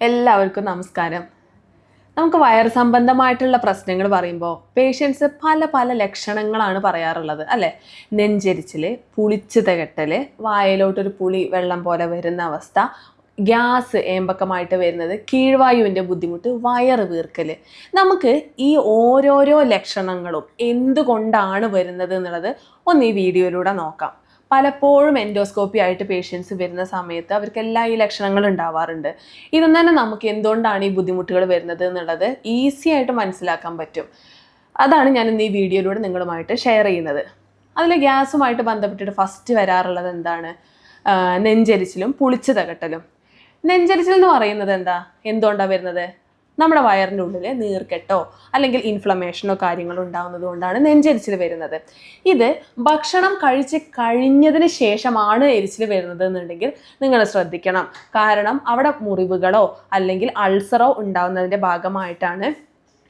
എല്ലാവർക്കും നമസ്കാരം. നമുക്ക് വയർ സംബന്ധമായിട്ടുള്ള പ്രശ്നങ്ങൾ പറയുമ്പോൾ പേഷ്യൻസ് പല പല ലക്ഷണങ്ങളാണ് പറയാറുള്ളത് അല്ലേ? നെഞ്ചരിച്ചിൽ പുളിച്ച് തികട്ടൽ വായലോട്ടൊരു പുളി വെള്ളം പോലെ വരുന്ന അവസ്ഥ ഗ്യാസ് ഏമ്പക്കമായിട്ട് വരുന്നത് കീഴ്വായുവിന്റെ ബുദ്ധിമുട്ട് വയറ് വീർക്കൽ നമുക്ക് ഈ ഓരോരോ ലക്ഷണങ്ങളും എന്തുകൊണ്ടാണ് വരുന്നത് എന്നുള്ളത് ഒന്ന് ഈ വീഡിയോയിലൂടെ നോക്കാം. പലപ്പോഴും എൻഡോസ്കോപ്പി ആയിട്ട് പേഷ്യൻസ് വരുന്ന സമയത്ത് അവർക്ക് എല്ലാ ഈ ലക്ഷണങ്ങൾ ഉണ്ടാവാറുണ്ട്. ഇതൊന്നും തന്നെ നമുക്ക് എന്തുകൊണ്ടാണ് ഈ ബുദ്ധിമുട്ടുകൾ വരുന്നത് എന്നുള്ളത് ഈസി ആയിട്ട് മനസ്സിലാക്കാൻ പറ്റും. അതാണ് ഞാൻ ഇന്ന് ഈ വീഡിയോയിലൂടെ നിങ്ങളുമായിട്ട് ഷെയർ ചെയ്യുന്നത്. അതിൽ ഗ്യാസുമായിട്ട് ബന്ധപ്പെട്ടിട്ട് ഫസ്റ്റ് വരാറുള്ളത് എന്താണ്? നെഞ്ചരിച്ചിലും പുളിച്ചു തകട്ടലും നെഞ്ചരിച്ചിൽ എന്ന് പറയുന്നത് എന്താ? എന്തുകൊണ്ടാണ് വരുന്നത്? നമ്മുടെ വയറിന്റെ ഉള്ളിൽ നീർക്കെട്ടോ അല്ലെങ്കിൽ ഇൻഫ്ലമേഷനോ കാര്യങ്ങളോ ഉണ്ടാകുന്നത് കൊണ്ടാണ് നെഞ്ചെരിച്ചിൽ വരുന്നത്. ഇത് ഭക്ഷണം കഴിച്ച് കഴിഞ്ഞതിന് ശേഷമാണ് എരിച്ചിൽ വരുന്നത് എന്നുണ്ടെങ്കിൽ നിങ്ങൾ ശ്രദ്ധിക്കണം. കാരണം അവിടെ മുറിവുകളോ അല്ലെങ്കിൽ അൾസറോ ഉണ്ടാകുന്നതിന്റെ ഭാഗമായിട്ടാണ്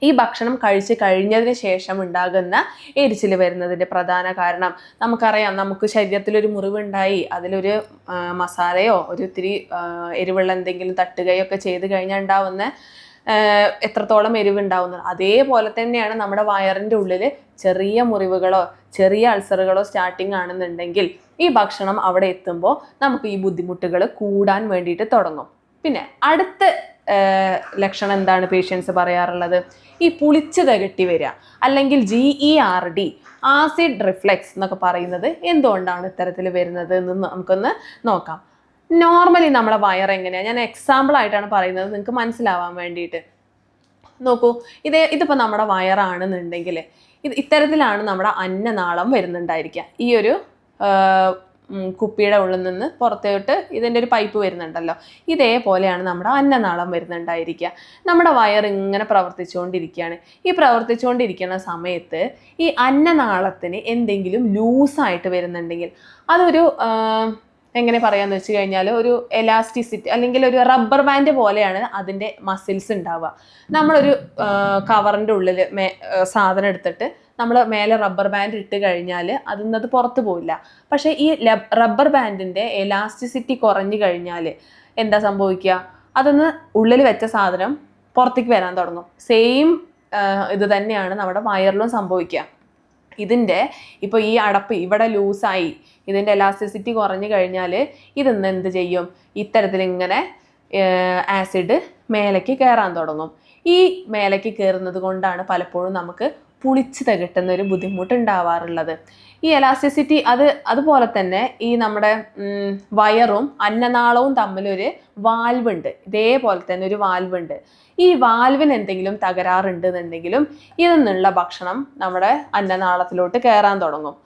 ഈ ഭക്ഷണം കഴിച്ച് കഴിഞ്ഞതിന് ശേഷം ഉണ്ടാകുന്ന എരിച്ചിൽ വരുന്നതിന്റെ പ്രധാന കാരണം. നമുക്കറിയാം നമുക്ക് ശരീരത്തിലൊരു മുറിവുണ്ടായി അതിലൊരു മസാലയോ ഒരു ഇത്തിരി എരിവുള്ള എന്തെങ്കിലും തട്ടുകയോ ഒക്കെ ചെയ്ത് കഴിഞ്ഞാൽ ഉണ്ടാവുന്ന എത്രത്തോളം എരിവുണ്ടാവുന്നത്. അതേപോലെ തന്നെയാണ് നമ്മുടെ വയറിന്റെ ഉള്ളിൽ ചെറിയ മുറിവുകളോ ചെറിയ അൾസറുകളോ സ്റ്റാർട്ടിങ് ആണെന്നുണ്ടെങ്കിൽ ഈ ഭക്ഷണം അവിടെ എത്തുമ്പോൾ നമുക്ക് ഈ ബുദ്ധിമുട്ടുകൾ കൂടാൻ വേണ്ടിയിട്ട് തുടങ്ങും. പിന്നെ അടുത്ത ലക്ഷണം എന്താണ് പേഷ്യൻസ് പറയാറുള്ളത്? ഈ പുളിച്ച് തകട്ടി വരിക അല്ലെങ്കിൽ G E R D acid reflux എന്നൊക്കെ പറയുന്നത് എന്തുകൊണ്ടാണ് ഇത്തരത്തിൽ വരുന്നത് എന്ന് നമുക്കൊന്ന് നോക്കാം. നോർമലി നമ്മുടെ വയർ എങ്ങനെയാണ് ഞാൻ എക്സാമ്പിൾ ആയിട്ടാണ് പറയുന്നത്. നിങ്ങൾക്ക് മനസ്സിലാവാൻ വേണ്ടിയിട്ട്. നോക്കൂ ഇത് ഇതിപ്പോൾ നമ്മുടെ വയറാണെന്നുണ്ടെങ്കിൽ ഇത് ഇത്തരത്തിലാണ് നമ്മുടെ അന്നനാളം വരുന്നുണ്ടായിരിക്കുക. ഈ ഒരു കുപ്പിയുടെ ഉള്ളിൽ നിന്ന് പുറത്തോട്ട് ഇതിന്റെ ഒരു പൈപ്പ് വരുന്നുണ്ടല്ലോ. ഇതേപോലെയാണ് നമ്മുടെ അന്നനാളം വരുന്നുണ്ടായിരിക്കുക. നമ്മുടെ വയർ ഇങ്ങനെ പ്രവർത്തിച്ചുകൊണ്ടിരിക്കുകയാണ്. ഈ പ്രവർത്തിച്ചുകൊണ്ടിരിക്കുന്ന സമയത്ത് ഈ അന്നനാളത്തിന് എന്തെങ്കിലും ലൂസായിട്ട് വരുന്നുണ്ടെങ്കിൽ അതൊരു എങ്ങനെ പറയാന്ന് വെച്ച് കഴിഞ്ഞാൽ ഒരു എലാസ്റ്റിസിറ്റി അല്ലെങ്കിൽ ഒരു റബ്ബർ ബാൻഡ് പോലെയാണ് അതിന്റെ മസിൽസ് ഉണ്ടാവുക. നമ്മളൊരു കവറിന്റെ ഉള്ളിൽ മേ സാധനം എടുത്തിട്ട് നമ്മൾ മേലെ റബ്ബർ ബാൻഡ് ഇട്ട് കഴിഞ്ഞാൽ അതിൽ നിന്ന് അത് പുറത്ത് പോവില്ല. പക്ഷേ ഈ റബ്ബർ ബാൻഡിന്റെ എലാസ്റ്റിസിറ്റി കുറഞ്ഞു കഴിഞ്ഞാൽ എന്താ സംഭവിക്കുക? അതൊന്ന് ഉള്ളിൽ വെച്ച സാധനം പുറത്തേക്ക് വരാൻ തുടങ്ങും. സെയിം ഇത് തന്നെയാണ് നമ്മുടെ വയറിലും സംഭവിക്കുക. ഇതിന്റെ ഇപ്പോൾ ഈ അടപ്പ് ഇവിടെ ലൂസായി ഇതിന്റെ എലാസ്റ്റിസിറ്റി കുറഞ്ഞു കഴിഞ്ഞാൽ ഇതിന്ന് എന്ത് ചെയ്യും? ഇത്തരത്തിൽ ഇങ്ങനെ ആസിഡ് മേലേക്ക് കയറാൻ തുടങ്ങും. ഈ മേലേക്ക് കയറുന്നത് കൊണ്ടാണ് പലപ്പോഴും നമുക്ക് പുളിച്ച് തകിട്ടുന്ന ഒരു ബുദ്ധിമുട്ട് ഉണ്ടാവാറുള്ളത്. ഈ എലാസ്റ്റിസിറ്റി അത് അതുപോലെ തന്നെ ഈ നമ്മുടെ വയറും അന്നനാളവും തമ്മിലൊരു വാൽവുണ്ട്. ഇതേപോലെ തന്നെ ഒരു വാൽവുണ്ട്. ഈ വാൽവിന് എന്തെങ്കിലും തകരാറുണ്ട് എന്നുണ്ടെങ്കിലും ഇതിൽ നിന്നുള്ള ഭക്ഷണം നമ്മുടെ അന്നനാളത്തിലോട്ട് കയറാൻ തുടങ്ങും.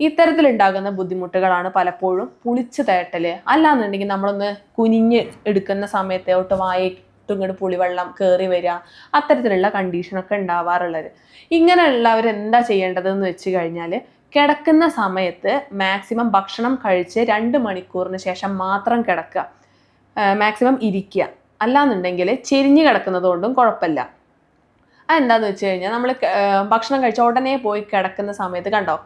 ഇത്തരത്തിലുണ്ടാകുന്ന ബുദ്ധിമുട്ടുകളാണ് പലപ്പോഴും പുളിച്ചു തേട്ടൽ. അല്ലാന്നുണ്ടെങ്കിൽ നമ്മളൊന്ന് കുനിഞ്ഞ് എടുക്കുന്ന സമയത്തോട്ട് വായിട്ട് ഇങ്ങോട്ട് പുളിവെള്ളം കയറി വരിക അത്തരത്തിലുള്ള കണ്ടീഷനൊക്കെ ഉണ്ടാവാറുള്ളത്. ഇങ്ങനെയുള്ളവർ എന്താ ചെയ്യേണ്ടതെന്ന് വെച്ച് കഴിഞ്ഞാൽ കിടക്കുന്ന സമയത്ത് മാക്സിമം ഭക്ഷണം കഴിച്ച് രണ്ട് മണിക്കൂറിന് ശേഷം മാത്രം കിടക്കുക. മാക്സിമം ഇരിക്കുക. അല്ലാന്നുണ്ടെങ്കിൽ ചെരിഞ്ഞ് കിടക്കുന്നത് കൊണ്ടും കുഴപ്പമില്ല. അതെന്താന്ന് വെച്ച് കഴിഞ്ഞാൽ നമ്മൾ ഭക്ഷണം കഴിച്ച ഉടനെ പോയി കിടക്കുന്ന സമയത്ത് കണ്ടോ?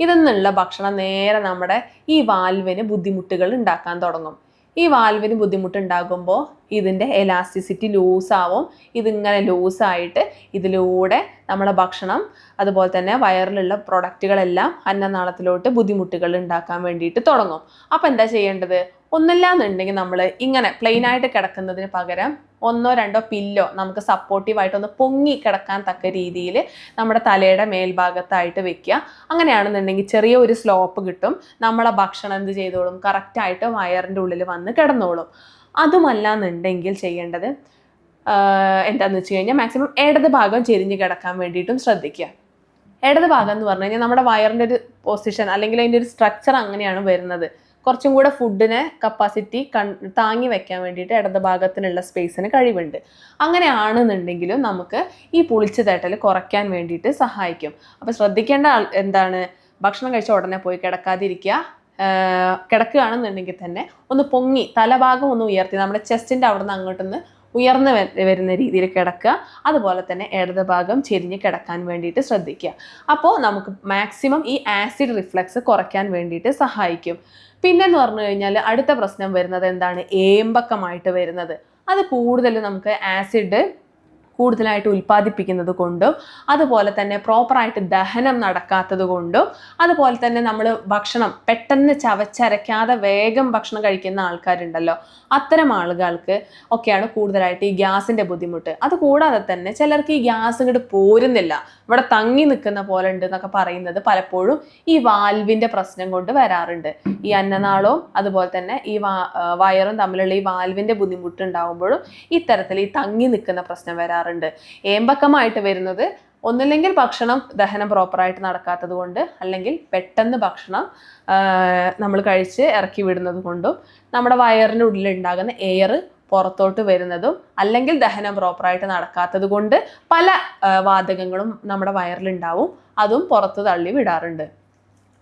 ഇതിൽ ഭക്ഷണം നേരെ നമ്മുടെ ഈ വാൽവിന് ബുദ്ധിമുട്ടുകൾ ഉണ്ടാക്കാൻ തുടങ്ങും. ഈ വാൽവിന് ബുദ്ധിമുട്ടുണ്ടാകുമ്പോൾ ഇതിന്റെ എലാസ്റ്റിസിറ്റി ലൂസാവും ഇതിങ്ങനെ ലൂസായിട്ട് ഇതിലൂടെ നമ്മുടെ ഭക്ഷണം അതുപോലെ തന്നെ വയറിലുള്ള പ്രൊഡക്റ്റുകളെല്ലാം അന്നനാളത്തിലോട്ട് ബുദ്ധിമുട്ടുകൾ ഉണ്ടാക്കാൻ വേണ്ടിയിട്ട് തുടങ്ങും. അപ്പോൾ എന്താ ചെയ്യേണ്ടത്? ഒന്നില്ല എന്നുണ്ടെങ്കിൽ നമ്മൾ ഇങ്ങനെ പ്ലെയിനായിട്ട് കിടക്കുന്നതിന് പകരം ഒന്നോ രണ്ടോ പില്ലോ നമുക്ക് സപ്പോർട്ടീവായിട്ട് ഒന്ന് പൊങ്ങി കിടക്കാൻ തക്ക രീതിയിൽ നമ്മുടെ തലയുടെ മേൽഭാഗത്തായിട്ട് വെക്കുക. അങ്ങനെയാണെന്നുണ്ടെങ്കിൽ ചെറിയ ഒരു സ്ലോപ്പ് കിട്ടും. നമ്മളെ ഭക്ഷണം എന്ത് ചെയ്തോളും? കറക്റ്റായിട്ട് വയറിന്റെ ഉള്ളിൽ വന്ന് കിടന്നോളും. അതുമല്ല എന്നുണ്ടെങ്കിൽ ചെയ്യേണ്ടത് എന്താണെന്ന് വെച്ച് കഴിഞ്ഞാൽ മാക്സിമം ഇടത് ഭാഗം ചെരിഞ്ഞ് കിടക്കാൻ വേണ്ടിയിട്ടും ശ്രദ്ധിക്കുക. ഇടത് ഭാഗം എന്ന് പറഞ്ഞു കഴിഞ്ഞാൽ നമ്മുടെ വയറിന്റെ ഒരു പൊസിഷൻ അല്ലെങ്കിൽ അതിന്റെ ഒരു സ്ട്രക്ചർ അങ്ങനെയാണ് വരുന്നത്. കുറച്ചും കൂടെ ഫുഡിനെ കപ്പാസിറ്റി കൺ താങ്ങി വെക്കാൻ വേണ്ടിയിട്ട് ഇടത് ഭാഗത്തിനുള്ള സ്പേസിന് കഴിവുണ്ട്. അങ്ങനെയാണെന്നുണ്ടെങ്കിലും നമുക്ക് ഈ പുളിച്ചു തേട്ടൽ കുറയ്ക്കാൻ വേണ്ടിയിട്ട് സഹായിക്കും. അപ്പോൾ ശ്രദ്ധിക്കേണ്ട എന്താണ്? ഭക്ഷണം കഴിച്ച ഉടനെ പോയി കിടക്കാതിരിക്കുക. കിടക്കുകയാണെന്നുണ്ടെങ്കിൽ തന്നെ ഒന്ന് പൊങ്ങി തലഭാഗം ഒന്ന് ഉയർത്തി നമ്മുടെ ചെസ്റ്റിന്റെ അവിടെ നിന്ന് അങ്ങോട്ടൊന്ന് ഉയർന്നു വരുന്ന രീതിയിൽ കിടക്കുക. അതുപോലെ തന്നെ ഇടത് ഭാഗം ചെരിഞ്ഞ് കിടക്കാൻ വേണ്ടിയിട്ട് ശ്രദ്ധിക്കുക. അപ്പോൾ നമുക്ക് മാക്സിമം ഈ ആസിഡ് റിഫ്ലക്സ് കുറയ്ക്കാൻ വേണ്ടിയിട്ട് സഹായിക്കും. പിന്നെന്ന് പറഞ്ഞു കഴിഞ്ഞാൽ അടുത്ത പ്രശ്നം വരുന്നത് എന്താണ്? ഏമ്പക്കമായിട്ട് വരുന്നത്. അത് കൂടുതൽ നമുക്ക് ആസിഡ് കൂടുതലായിട്ട് ഉൽപ്പാദിപ്പിക്കുന്നത് കൊണ്ടും അതുപോലെ തന്നെ പ്രോപ്പറായിട്ട് ദഹനം നടക്കാത്തത് കൊണ്ടും അതുപോലെ തന്നെ നമ്മൾ ഭക്ഷണം പെട്ടെന്ന് ചവച്ചരയ്ക്കാതെ വേഗം ഭക്ഷണം കഴിക്കുന്ന ആൾക്കാരുണ്ടല്ലോ. അത്തരം ആളുകൾക്ക് ഒക്കെയാണ് കൂടുതലായിട്ട് ഈ ഗ്യാസിന്റെ ബുദ്ധിമുട്ട്. അതുകൂടാതെ തന്നെ ചിലർക്ക് ഈ ഗ്യാസ് ഇങ്ങോട്ട് പോരുന്നില്ല. ഇവിടെ തങ്ങി നിൽക്കുന്ന പോലെ ഉണ്ട് എന്നൊക്കെ പറയുന്നത് പലപ്പോഴും ഈ വാൽവിന്റെ പ്രശ്നം കൊണ്ട് വരാറുണ്ട്. ഈ അന്നനാളവും അതുപോലെ തന്നെ ഈ വയറും തമ്മിലുള്ള ഈ വാൽവിന്റെ ബുദ്ധിമുട്ട് ഉണ്ടാകുമ്പോഴും ഇത്തരത്തിൽ ഈ തങ്ങി നിൽക്കുന്ന പ്രശ്നം വരാറുണ്ട്. ഏമ്പക്കമായിട്ട് വരുന്നത് ഒന്നില്ലെങ്കിൽ ഭക്ഷണം ദഹനം പ്രോപ്പറായിട്ട് നടക്കാത്തത് കൊണ്ട് അല്ലെങ്കിൽ പെട്ടെന്ന് ഭക്ഷണം നമ്മൾ കഴിച്ച് ഇറക്കി വിടുന്നത് കൊണ്ടും നമ്മുടെ വയറിന്റെ ഉള്ളിൽ ഉണ്ടാകുന്ന എയർ പുറത്തോട്ട് വരുന്നതും അല്ലെങ്കിൽ ദഹനം പ്രോപ്പറായിട്ട് നടക്കാത്തത് കൊണ്ട് പല വാതകങ്ങളും നമ്മുടെ വയറിലുണ്ടാവും. അതും പുറത്ത് തള്ളി വിടാറുണ്ട്.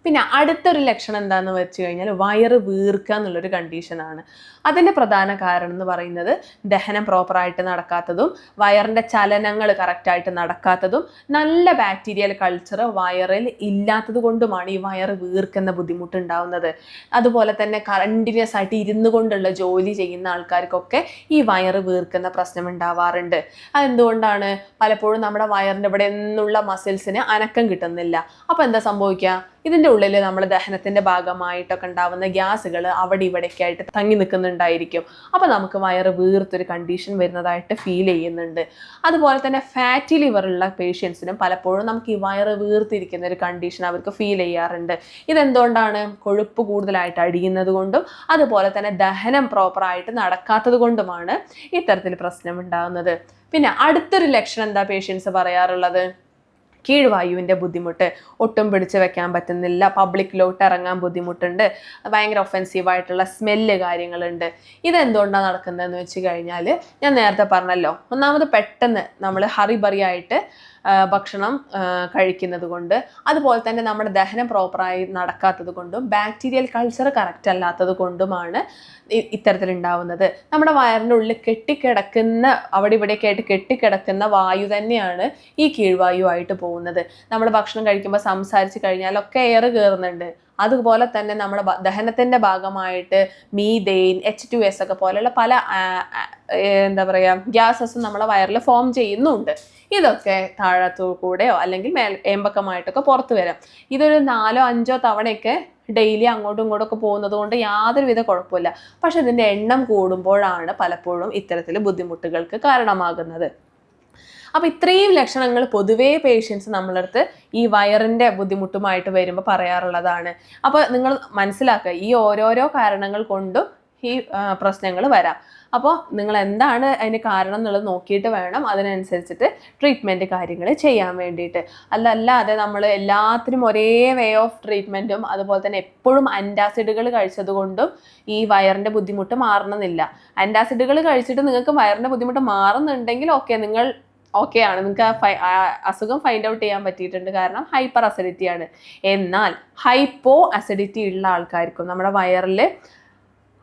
പിന്നെ അടുത്തൊരു ലക്ഷണം എന്താണെന്ന് വെച്ച് കഴിഞ്ഞാൽ വയറ് വീർക്കുക എന്നുള്ളൊരു കണ്ടീഷനാണ് അതിന്റെ പ്രധാന കാരണം എന്ന് പറയുന്നത് ദഹനം പ്രോപ്പറായിട്ട് നടക്കാത്തതും വയറിന്റെ ചലനങ്ങൾ കറക്റ്റായിട്ട് നടക്കാത്തതും നല്ല ബാക്ടീരിയൽ കൾച്ചർ വയറിൽ ഇല്ലാത്തത് കൊണ്ടുമാണ് ഈ വയറ് വീർക്കുന്ന ബുദ്ധിമുട്ട് ഉണ്ടാവുന്നത് അതുപോലെ തന്നെ കണ്ടിന്യൂസ് ആയിട്ട് ഇരുന്നു കൊണ്ടുള്ള ജോലി ചെയ്യുന്ന ആൾക്കാർക്കൊക്കെ ഈ വയറ് വീർക്കുന്ന പ്രശ്നം ഉണ്ടാവാറുണ്ട്. അതെന്തുകൊണ്ടാണ്? പലപ്പോഴും നമ്മുടെ വയറിന്റെ ഇവിടെ നിന്നുള്ള മസിൽസിന് അനക്കം കിട്ടുന്നില്ല. അപ്പോൾ എന്താ സംഭവിക്കുക? ഇതിന്റെ ഉള്ളിൽ നമ്മൾ ദഹനത്തിന്റെ ഭാഗമായിട്ടൊക്കെ ഉണ്ടാവുന്ന ഗ്യാസുകൾ അവിടെ ഇവിടെയൊക്കെ ആയിട്ട് തങ്ങി നിൽക്കുന്നുണ്ടായിരിക്കും അപ്പോൾ നമുക്ക് വയറ് വീർത്തൊരു കണ്ടീഷൻ വരുന്നതായിട്ട് ഫീൽ ചെയ്യുന്നുണ്ട്. അതുപോലെ തന്നെ ഫാറ്റി ലിവറുള്ള പേഷ്യൻസിനും പലപ്പോഴും നമുക്ക് ഈ വയറ് വീർത്തിരിക്കുന്ന ഒരു കണ്ടീഷൻ അവർക്ക് ഫീൽ ചെയ്യാറുണ്ട്. ഇതെന്തുകൊണ്ടാണ്? കൊഴുപ്പ് കൂടുതലായിട്ട് അടിയുന്നത് കൊണ്ടും അതുപോലെ തന്നെ ദഹനം പ്രോപ്പറായിട്ട് നടക്കാത്തത് കൊണ്ടുമാണ് ഇത്തരത്തിൽ പ്രശ്നം ഉണ്ടാകുന്നത്. പിന്നെ അടുത്തൊരു ലക്ഷണം എന്താ പേഷ്യൻസ് പറയാറുള്ളത്? കീഴ്വായുവിന്റെ ബുദ്ധിമുട്ട്. ഒട്ടും പിടിച്ച് വെക്കാൻ പറ്റുന്നില്ല. പബ്ലിക്കിലോട്ട് ഇറങ്ങാൻ ബുദ്ധിമുട്ടുണ്ട്. ഭയങ്കര ഒഫെൻസീവായിട്ടുള്ള സ്മെല്ല് കാര്യങ്ങളുണ്ട്. ഇതെന്തുകൊണ്ടാണ് നടക്കുന്നതെന്ന് വെച്ച് കഴിഞ്ഞാൽ ഞാൻ നേരത്തെ പറഞ്ഞല്ലോ. ഒന്നാമത് പെട്ടെന്ന് നമ്മൾ ഹറിബറി ആയിട്ട് ആ, ഭക്ഷണം കഴിക്കുന്നത് കൊണ്ട്. അതുപോലെ തന്നെ നമ്മുടെ ദഹനം പ്രോപ്പറായി നടക്കാത്തത് കൊണ്ടും ബാക്ടീരിയൽ കൾച്ചർ കറക്റ്റ് അല്ലാത്തത് കൊണ്ടുമാണ് ഇത്തരത്തിലുണ്ടാവുന്നത് നമ്മുടെ വയറിന്റെ ഉള്ളിൽ കെട്ടിക്കിടക്കുന്ന അവിടെ ഇവിടെയൊക്കെ ആയിട്ട് കെട്ടിക്കിടക്കുന്ന വായു തന്നെയാണ് ഈ കീഴ്വായു ആയിട്ട് പോകുന്നത്. നമ്മൾ ഭക്ഷണം കഴിക്കുമ്പോൾ സംസാരിച്ച് കഴിഞ്ഞാലൊക്കെ എയർ കയറുന്നുണ്ട് അതുപോലെ തന്നെ നമ്മുടെ ദഹനത്തിന്റെ ഭാഗമായിട്ട് മീതെയിൻ എച്ച് ടു എസ് ഒക്കെ പോലെയുള്ള പല എന്താ പറയുക ഗ്യാസസും നമ്മളെ വയറിൽ ഫോം ചെയ്യുന്നുണ്ട്. ഇതൊക്കെ താഴത്തു കൂടെയോ അല്ലെങ്കിൽ മേൽ ഏമ്പക്കമായിട്ടൊക്കെ പുറത്തു വരാം. ഇതൊരു നാലോ അഞ്ചോ തവണയൊക്കെ ഡെയിലി അങ്ങോട്ടും ഇങ്ങോട്ടും ഒക്കെ പോകുന്നത് കൊണ്ട് യാതൊരുവിധ കുഴപ്പമില്ല. പക്ഷെ ഇതിന്റെ എണ്ണം കൂടുമ്പോഴാണ് പലപ്പോഴും ഇത്തരത്തിൽ ബുദ്ധിമുട്ടുകൾക്ക് കാരണമാകുന്നത്. അപ്പോൾ ഇത്രയും ലക്ഷണങ്ങൾ പൊതുവേ പേഷ്യൻസ് നമ്മളടുത്ത് ഈ വയറിന്റെ ബുദ്ധിമുട്ടുമായിട്ട് വരുമ്പോൾ പറയാറുള്ളതാണ്. അപ്പോൾ നിങ്ങൾ മനസ്സിലാക്കുക ഈ ഓരോരോ കാരണങ്ങൾ കൊണ്ടും ഈ പ്രശ്നങ്ങൾ വരാം. അപ്പോൾ നിങ്ങൾ എന്താണ് അതിന് കാരണം എന്നുള്ളത് നോക്കിയിട്ട് വേണം അതിനനുസരിച്ചിട്ട് ട്രീറ്റ്മെന്റ് കാര്യങ്ങൾ ചെയ്യാൻ വേണ്ടിയിട്ട്. അല്ല അല്ലാതെ നമ്മൾ എല്ലാത്തിനും ഒരേ വേ ഓഫ് ട്രീറ്റ്മെന്റും അതുപോലെ തന്നെ എപ്പോഴും അന്റാസിഡുകൾ കഴിച്ചതുകൊണ്ടും ഈ വയറിന്റെ ബുദ്ധിമുട്ട് മാറണമെന്നില്ല. അന്റാസിഡുകൾ കഴിച്ചിട്ട് നിങ്ങൾക്ക് വയറിന്റെ ബുദ്ധിമുട്ട് മാറുന്നുണ്ടെങ്കിൽ ഓക്കെ നിങ്ങൾ ഓക്കെ ആണ്. നിങ്ങൾക്ക് അസുഖം ഫൈൻഡ് ഔട്ട് ചെയ്യാൻ പറ്റിയിട്ടുണ്ട്. കാരണം ഹൈപ്പർ അസിഡിറ്റി ആണ്. എന്നാൽ ഹൈപ്പോ അസിഡിറ്റി ഉള്ള ആൾക്കാർക്കും നമ്മുടെ വയറിൽ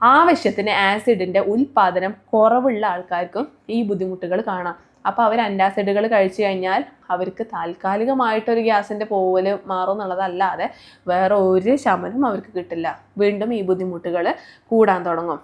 ആവശ്യത്തിന് ആസിഡിന്റെ ഉൽപ്പാദനം കുറവുള്ള ആൾക്കാർക്കും ഈ ബുദ്ധിമുട്ടുകൾ കാണാം. അപ്പോൾ അവർ അന്റാസിഡുകൾ കഴിച്ചു കഴിഞ്ഞാൽ അവർക്ക് താൽക്കാലികമായിട്ടൊരു ഗ്യാസിന്റെ പോവൽ മാറും എന്നുള്ളതല്ലാതെ വേറെ ഒരു ശമനം അവർക്ക് കിട്ടില്ല. വീണ്ടും ഈ ബുദ്ധിമുട്ടുകൾ കൂടാൻ തുടങ്ങും.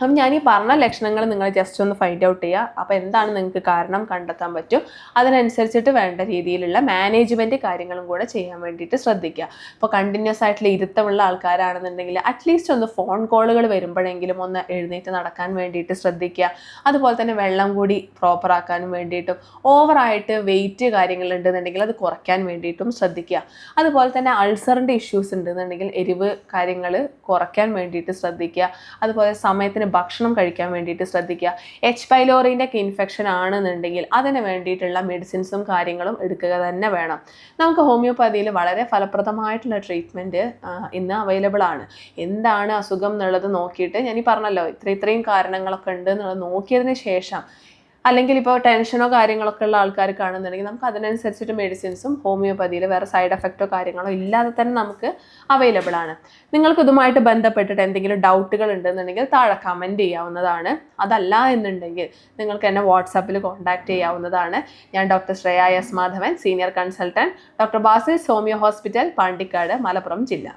അപ്പം ഞാൻ ഈ പറഞ്ഞ ലക്ഷണങ്ങൾ നിങ്ങൾ ജസ്റ്റ് ഒന്ന് ഫൈൻഡ് ഔട്ട് ചെയ്യുക അപ്പോൾ എന്താണ് നിങ്ങൾക്ക് കാരണം കണ്ടെത്താൻ പറ്റും? അതിനനുസരിച്ചിട്ട് വേണ്ട രീതിയിലുള്ള മാനേജ്മെന്റ് കാര്യങ്ങളും കൂടെ ചെയ്യാൻ വേണ്ടിയിട്ട് ശ്രദ്ധിക്കുക. ഇപ്പോൾ കണ്ടിന്യൂസ് ആയിട്ടുള്ള ഇരുത്തമുള്ള ആൾക്കാരാണെന്നുണ്ടെങ്കിൽ അറ്റ്ലീസ്റ്റ് ഒന്ന് ഫോൺ കോളുകൾ വരുമ്പോഴെങ്കിലും ഒന്ന് എഴുന്നേറ്റ് നടക്കാൻ വേണ്ടിയിട്ട് ശ്രദ്ധിക്കുക. അതുപോലെ തന്നെ വെള്ളം കൂടി പ്രോപ്പറാക്കാനും വേണ്ടിയിട്ടും ഓവറായിട്ട് വെയിറ്റ് കാര്യങ്ങളുണ്ടെന്നുണ്ടെങ്കിൽ അത് കുറയ്ക്കാൻ വേണ്ടിയിട്ടും ശ്രദ്ധിക്കുക. അതുപോലെ തന്നെ അൾസറിന്റെ ഇഷ്യൂസ് ഉണ്ടെന്നുണ്ടെങ്കിൽ എരിവ് കാര്യങ്ങൾ കുറയ്ക്കാൻ വേണ്ടിയിട്ട് ശ്രദ്ധിക്കുക. അതുപോലെ സമയത്തിന് ഭക്ഷണം കഴിക്കാൻ വേണ്ടിയിട്ട് ശ്രദ്ധിക്കുക. എച്ച് പൈലോറിന്റെ ഒക്കെ ഇൻഫെക്ഷൻ ആണെന്നുണ്ടെങ്കിൽ അതിന് വേണ്ടിയിട്ടുള്ള മെഡിസിൻസും കാര്യങ്ങളും എടുക്കുക തന്നെ വേണം. നമുക്ക് ഹോമിയോപ്പതിയിൽ വളരെ ഫലപ്രദമായിട്ടുള്ള ട്രീറ്റ്മെന്റ് ഇന്ന് അവൈലബിൾ ആണ്. എന്താണ് അസുഖം എന്നുള്ളത് നോക്കിയിട്ട് ഞാൻ ഈ പറഞ്ഞല്ലോ ഇത്ര ഇത്രയും കാരണങ്ങളൊക്കെ ഉണ്ട് എന്നുള്ളത് നോക്കിയതിന് ശേഷം അല്ലെങ്കിൽ ഇപ്പോൾ ടെൻഷനോ കാര്യങ്ങളൊക്കെ ഉള്ള ആൾക്കാർ കാണുന്നുണ്ടെങ്കിൽ നമുക്ക് അതിനനുസരിച്ചിട്ട് മെഡിസിൻസും ഹോമിയോപ്പതിയിൽ വേറെ സൈഡ് എഫക്റ്റോ കാര്യങ്ങളോ ഇല്ലാതെ തന്നെ നമുക്ക് അവൈലബിൾ ആണ്. നിങ്ങൾക്ക് ഇതുമായിട്ട് ബന്ധപ്പെട്ടിട്ട് എന്തെങ്കിലും ഡൗട്ടുകൾ ഉണ്ടെന്നുണ്ടെങ്കിൽ താഴെ കമന്റ് ചെയ്യാവുന്നതാണ്. അതല്ല എന്നുണ്ടെങ്കിൽ നിങ്ങൾക്ക് എന്നെ വാട്സാപ്പിൽ കോൺടാക്റ്റ് ചെയ്യാവുന്നതാണ്. ഞാൻ doctor Shreya S Madhavan senior consultant doctor Basil homeo hospital Pandikkad Malappuram ജില്ല.